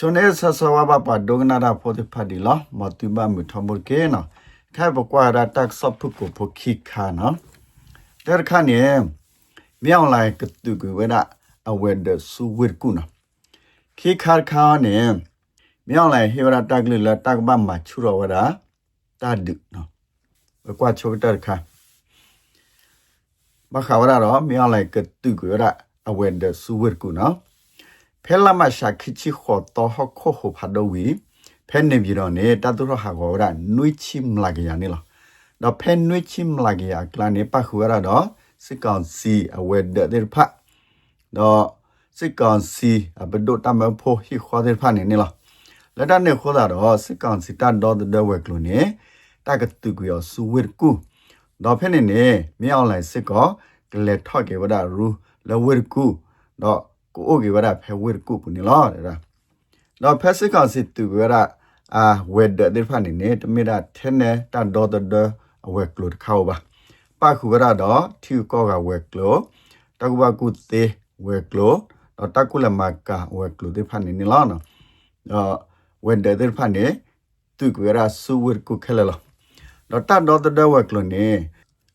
ချွန်နေဆဆဝဘပဒုငနာရာဖိုတိဖဒီလာမတူဘမထမကေနခိုင်ဘကွာရာတက်ဆပ်ဖုကိုဖခိခါနတဲခါနေမြောင်းလိုက်ကတူကဝဒအဝဲဒဆူဝစ်ကုနာခိခါခါနေမြောင်းလိုက်ဟေဝရတက်လလတက်ဘမချူရဝဒတာဒုနော်ဘကွာချိုတက်ခါဘခါဝရတော့မြောင်းလိုက်ကတူကဝဒအဝဲဒဆူဝစ်ကုနော် ဖဲလာမရှာခိချီခေါ်တော့ဟခိုဟဖာဒဝီဖဲနေပြီတော့နေတာတူရဟာကောရနွိချိမလာကရနေလားတော့ဖဲနွိချိမလာကရကလာနေပါခူရတော့စစ်ကောင်စီအဝဲတဲ့ဖတ်တော့စစ်ကောင်စီအဘဒိုတမဖိုဟိခေါ်တဲ့ဖတ်နေနေလားလက်တနေခေါ်တာတော့စစ်ကောင်စီတတ်တော့တဲ့ဝဲကလို့နေတကတူကရစူဝဲကူတော့ဖဲနေနေမြောင်းလိုက်စစ်ကောကလက်ထော့ကေဝဒရူလဝဲကူတော့ ကိုအိုကေဝရဖဲဝဲကုပနီလာတဲ့တော့ဖက်စစ်ကောင်စစ်တူဝရအာဝဲဒတဲ့ဖာနေနေတမေတာထဲနေတန်တော်တဲ့ဝဲကလုတ်ခေါပါပါခုဝရတော့ထီကောကဝဲကလုတကူပါကုသေးဝဲကလုတော့တကူလမကဝဲကလုတဲ့ဖာနေနေလာနော်တော့ဝဲဒတဲ့ဖာနေတူကွေရဆူဝဲကုခဲလာတော့တတ်တော်တဲ့ဝဲကလုနေ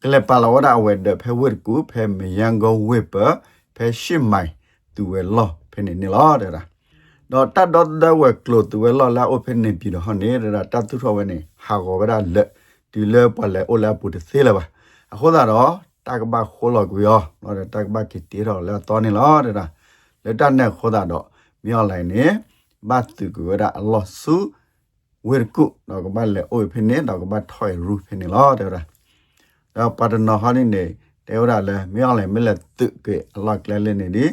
ကလေပါလာဝရဝဲဒဖဲဝဲကုဖဲမယန်ကိုဝဲပဖဲရှစ်မိုင် သူဝဲလောဖဲနေနေလားတဲ့လားတော့တတ်တော့တဲ့ဝဲကလို့သူဝဲလောလာအိုဖဲနေပြီတော့ဟောနေတဲ့တတ်သူထောဝဲနေဟာကောဗရာလက်ဒီလေပလဲအိုလာပူတသေးလာပါအခုသာတော့တကဘာခိုးလောက်ကွရောတော့တကဘာကတီတော့လဲတော်နေလားတဲ့လားလက်တနဲ့ခိုးတာတော့မြောက်လိုက်နေဘတ်သူကွရာအလောဆူဝဲကုတော့ကဘာလဲအိုဖဲနေတော့ကဘာထွိုင်ရူဖဲနေလားတဲ့လားတော့ပါဒနာဟာနေနေတဲဝရလဲမြောက်လိုက်မလက်ตึกကအလောက်ကလဲလဲနေဒီ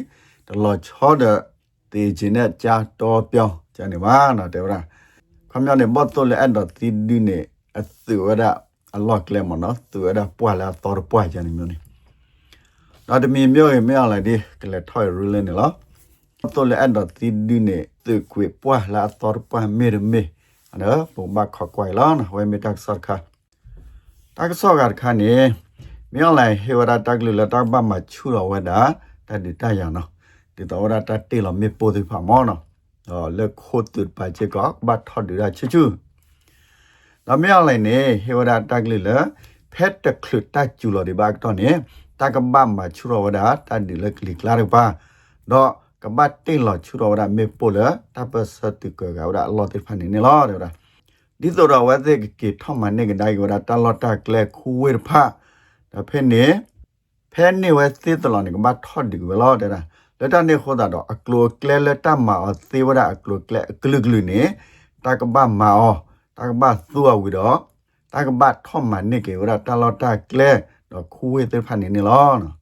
တလောချောတဲ့တေခြင်းနဲ့ကြာတော်ပြောင်းကျန်နေပါနော်တဲဝရခမရနေဘော့တိုလေအဲ့တော့တီဒီနေအသူဝရအလောက်ကလဲမနော်သူဝရပွာလာတော်ပွာကျန်နေမျိုးနေတော့တမီမျိုးရင်မြောက်လိုက်ဒီကလဲထွိုင်ရူလဲနေလားတိုလေအဲ့တော့တီဒီနေသူကွေပွာလာတော်ပွာမေရမေနော်ပုံမခကွိုင်လာနော်ဝဲမီတက်ဆော့ခါတက်ဆော့ကခါနေမြောက်လိုက်ဟေဝရတက်လူလတက်ဘမချူတော်ဝဒါတတိတရနော် ဒီတော်ရတတေလမေပိုဒီဖာမောနော်အော်လက်ခိုးတူပါချေကဘတ်ထော်ဒီရချူချူဒါမြောက်လိုက်နေဟေဝရတက်လူလဖက်တခလတချူလောဒီဘတ်တော့နေတကဘမချူတော်ဝဒါတတိလကလီကလာရပါတော့ကဘတ်တေလချူတော်ဝဒါမေပိုလတပစတိကကဝဒါလောတိဖာနေနေလောတဲ့ဒီတော့ဝဲတဲ့ကေထောမနေကဒိုင်ဝဒါတလောတကလက်ခူဝေဖာဒါဖဲနေဖဲနေဝဲသေးတလောနေကမထော့ဒီဝလောတဲ့လား လက်တနေခေါ်တာတော့အကလိုကလဲလက်တမအသေးဝဒအကလိုကလဲအကလုကလုနေတကဘမာအောတကဘသူ့အဝီတော့တကဘထော့မနေကေဝဒတလောတကလဲတော့ခူဝဲတဲ့ဖာနေနေလောနော်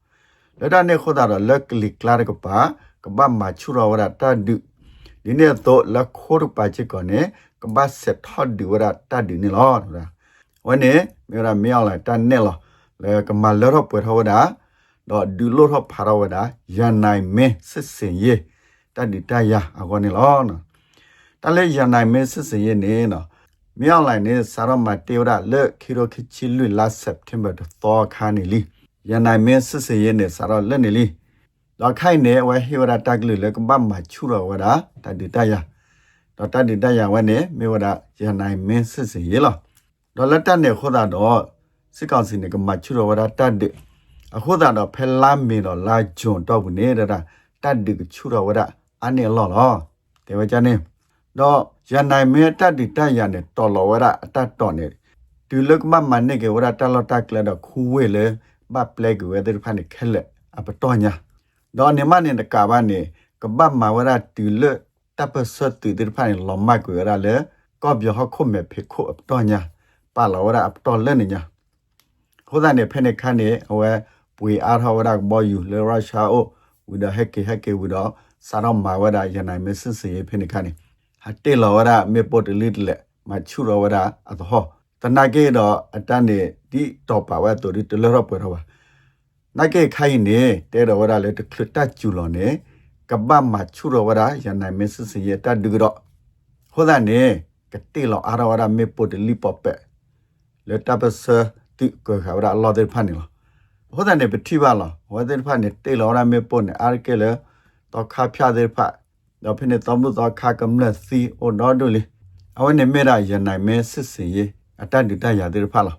လက်တနေခေါ်တာတော့လက်ကလီကလာကပါကဘမာချူရောဝဒတဒုဒီနေ့တော့လက်ခိုးပါချစ်ကောနေကဘဆက်ထော့ဒီဝဒတဒုနေလောနော်ဝနေမြေရမြောက်လာတန်နေလောလေကမလရပွေထဝဒ တော့ဒူလို့ထဖာရဝဒရန်နိုင်မင်းစစ်စင်ရေတတိတရအကောနေလောနော်တလဲရန်နိုင်မင်းစစ်စင်ရေနေနော်မြောက်လိုက်နေစာရမတေဝရလက်ခီရိုခီချီလူလာစက်တင်ဘာတော့ခါနေလီရန်နိုင်မင်းစစ်စင်ရေနေစာရလက်နေလီတော့ခိုင်နေဝဲဟီဝရတကလူလကဘမချူရဝဒတတိတရတော့တတိတရဝဲနေမေဝဒရန်နိုင်မင်းစစ်စင်ရေလောတော့လက်တက်နေခေါ်တာတော့စစ်ကောင်စီနေကမချူရဝရတတ်တဲ့ အခုသာတော့ဖဲလာမီတော့လာဂျွန်တော့ဘူးနေတာတတ်ဒီကချူရဝရအနေလောလောတေဝချနေတော့ရနိုင်မဲတတ်ဒီတတ်ရနေတော်လောဝရအတတ်တော်နေဒီလကမမနေကဝရတလောတကလတော့ခူဝဲလေဘပလက်ကဝဲတဲ့ဖာနေခဲလက်အပတော်ညာတော့နေမနေတကဘာနေကဘမဝရတီလတပ်ပစတူတဲ့ဖာနေလောမကွေရလေကောပြောဟခုမေဖေခုအပတော်ညာပါလောဝရအပတော်လက်နေညာခိုးတဲ့ဖဲနေခန်းနေဟို ပွေအားထောဝရဘောယူလေရရှာအိုဝိဒဟက်ကေဟက်ကေဝိဒစာရမဝရယနိုင်မစစေဖဲနေခန်းနေဟတေလောဝရမေပိုတလစ်လေမချူရောဝရအသောတနကေတော့အတန်းနေဒီတော့ပါဝဲတူဒီတလရပွေတော့ပါနကေခိုင်းနေတဲတော်ဝရလေတခလတချူလောနေကပမချူရောဝရယနိုင်မစစေတတ်ဒုတော့ဟိုတဲ့နေကတေလောအားဝရမေပိုတလီပပလေတပစတိကခါရအလောတဲ့ဖာနေလား ဟောတဲ့နေပတိပါလားဟောတဲ့ဖာနေတေလောရမေပွန်နေအာကေလေတော့ခါဖျားတဲ့ဖာတော့ဖိနေတော်မှုတော့ခါကမလက်စီအိုတော်ဒိုလီအဝနေမေရာယနိုင်မဲစစ်စင်ရေးအတတ်တူတရတဲ့ဖာလား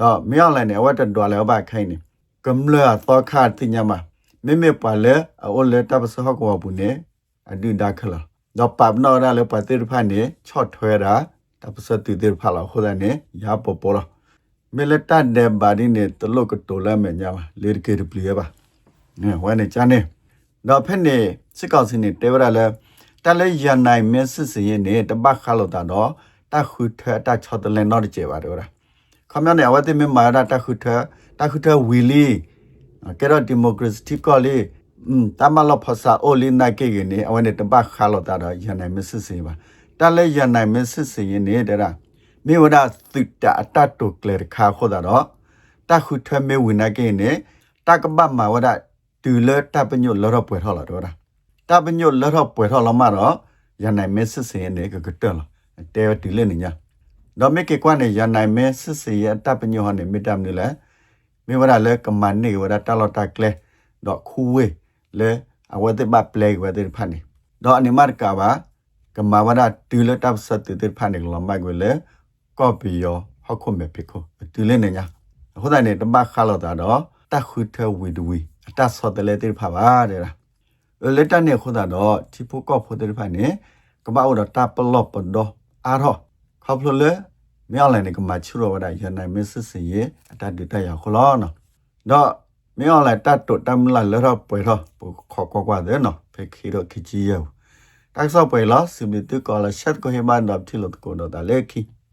တော့မြောက်လိုက်နေအဝတ်တော်လည်းဘာခိုင်းနေကမလတော့ခါတင်ညမှာမေမေပါလေအိုလေတပ်စဟကောဘူးနေအဒူဒါခလာတော့ပပနော်ရလည်းပတ်တဲ့ဖာနေချော့ထွဲတာတပ်စတူတဲ့ဖာလားဟိုတဲ့နေရပေါ်ပေါ်လား မေလက်တတဲ့ဘာဒီနေတလုတ်ကတိုလာမယ်ညာလေကေရပလီပါနေဝဲနေချာနေတော့ဖက်နေစစ်ကောက်စင်းနေတေဝရလဲတလဲရနိုင်မဲစစ်စရင်နေတပတ်ခါလို့တာတော့တခုထတချော့တလဲတော့ကြပါတော့ခမနေအဝတ်မေမာရတခုထတခုထဝီလီကဲတော့ဒီမိုကရေစီကောလီอืมတမလဖဆာအိုလီနာကေကနေအဝနေတပတ်ခါလို့တာတော့ရနိုင်မဲစစ်စင်ပါတလဲရနိုင်မဲစစ်စရင်နေတဲ့ရာ မေဝဒသုတအတတုကလေခါခိုတာတော့တခုထမေဝိနာကေနေတကပမဝဒတူလတပညုလောရပွဲထော်လာတော့တာတပညုလောရပွဲထော်လာမှာတော့ရနိုင်မဲစစ်စင်နေကကတဲလတဲတူလေနေညာတော့မေကေကွာနေရနိုင်မဲစစ်စင်ရတပညုဟနေမိတမ်နေလဲမေဝဒလဲကမန်နေဝဒတလောတကလေတော့ခူဝေလဲအဝတ်ဘပလေဝဒဖာနေတော့အနိမတ်ကပါကမဝဒတူလတပ်စတ်တေဖာနေလမိုက် ဝဲလဲကော်ပီယောဟခုမေပိကိုတူလေနေညာဟိုတိုင်းနေတမခါလို့တာတော့တခုထဝီဒဝီအတဆောတလေတေဖာပါတဲ့လားလက်တနေခိုးတာတော့ဒီဖို့ကော့ဖို့တေဖာနေကပောက်တော့တပလော့ပဒေါ်အားတော့ခေါပလလေမြောက်လည်းနေကမချူရောဝဒရနိုင်မစစ်စရေအတတူတရခလောနော်တော့မြောက်လည်းတတ်တုတမ်လာလရပွဲတော့ခေါ်ကွာကွာတဲ့နော်ဖေခီတော့ခကြီးယောတက်ဆော့ပွဲလားစီမီတူကောလာရှက်ကိုဟေမန်တော့တီလို့ကိုတော့ဒါလေခီ